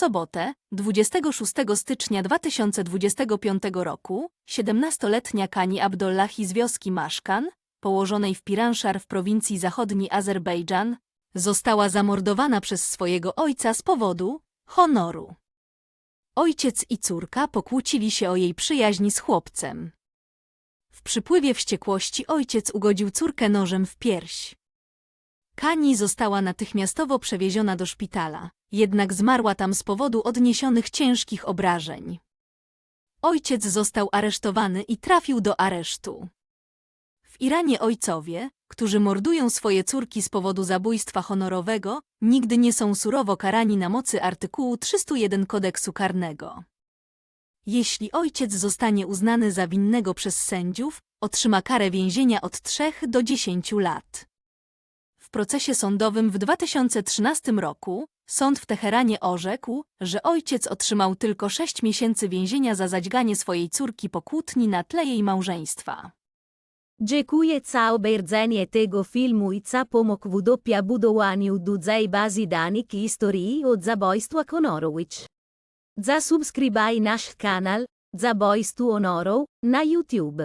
sobotę, 26 stycznia 2025 roku, 17-letnia Kani Abdollahi z wioski Maszkan, położonej w Piranszar w prowincji zachodni Azerbejdżan, została zamordowana przez swojego ojca z powodu honoru. Ojciec i córka pokłócili się o jej przyjaźń z chłopcem. W przypływie wściekłości ojciec ugodził córkę nożem w pierś. Kani została natychmiastowo przewieziona do szpitala, jednak zmarła tam z powodu odniesionych ciężkich obrażeń. Ojciec został aresztowany i trafił do aresztu. W Iranie ojcowie, którzy mordują swoje córki z powodu zabójstwa honorowego, nigdy nie są surowo karani na mocy artykułu 301 kodeksu karnego. Jeśli ojciec zostanie uznany za winnego przez sędziów, otrzyma karę więzienia od 3 do 10 lat. W procesie sądowym w 2013 roku sąd w Teheranie orzekł, że ojciec otrzymał tylko 6 miesięcy więzienia za zadźganie swojej córki po kłótni na tle jej małżeństwa. Dziękuję za obejrzenie tego filmu i za pomoc w budowaniu dużej bazy danych historii od zabójstwa Honorowicz. Zasubskrybaj nasz kanał Zabójstwo Honoru na YouTube.